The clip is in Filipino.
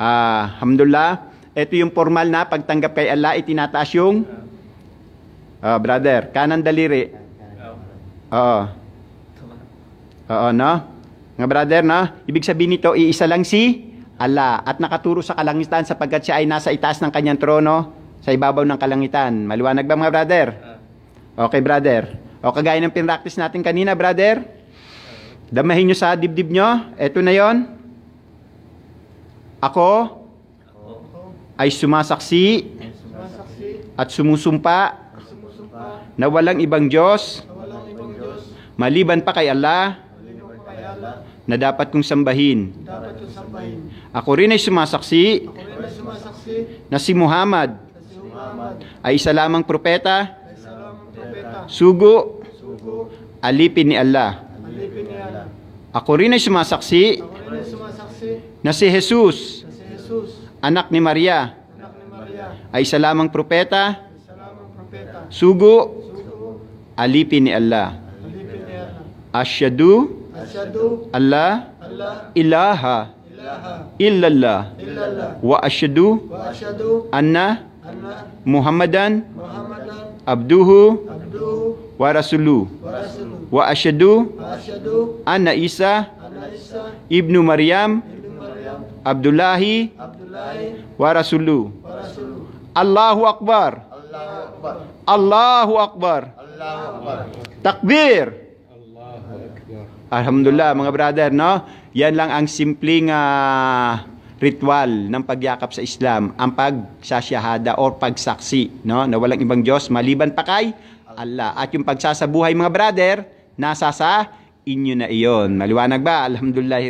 Ah, alhamdulillah. Ito yung formal na pagtanggap kay Allah, itinataas yung Ah, brother, kanan daliri. Oo. Oo, no? Nga brother, no? Ibig sabihin nito, iisa lang si Allah at nakaturo sa kalangitan sapagkat siya ay nasa itaas ng kanyang trono sa ibabaw ng kalangitan. Maliwanag ba mga brother? Okay, brother. O kagaya ng pinractice natin kanina, brother. Damahin nyo sa dibdib nyo. Ito na yon. Ako ay sumasaksi at sumusumpa na walang ibang Diyos maliban pa kay Allah na dapat kong sambahin. Ako rin ay sumasaksi na si Muhammad ay isa lamang propeta, sugo, alipin ni Allah. Ako rin ay sumasaksi Ako rin ay sumasaksi. na si Jesus, na si Jesus, anak ni Maria, anak ni Maria, ay isa lamang propeta, ay salamang propeta, sugo, sugo, alipin ni Allah. alipin ni Allah. Asyadu. Asyadu, Allah. Allah, ilaha. Ilaha, illallah. Illallah, wa asyadu. Wa asyadu, anna. Anna, Muhammadan. Muhammadan, abduhu. Abduhu, wa rasuluh wa rasuluh, wa asyadu, anna Isa ibnu Maryam Abdullahi wa rasuluh. Allahu akbar. Allahu Akbar. Takbir. Alhamdulillah mga brother no? Yan lang ang simpleng ah, ritual ng pagyakap sa Islam. Ang pagsasyahada or pagsaksi no? Na walang ibang Diyos maliban pa kay Allah. At yung pagsasabuhay mga brother nasa sa inyo na iyon. Maliwanag ba? Alhamdulillah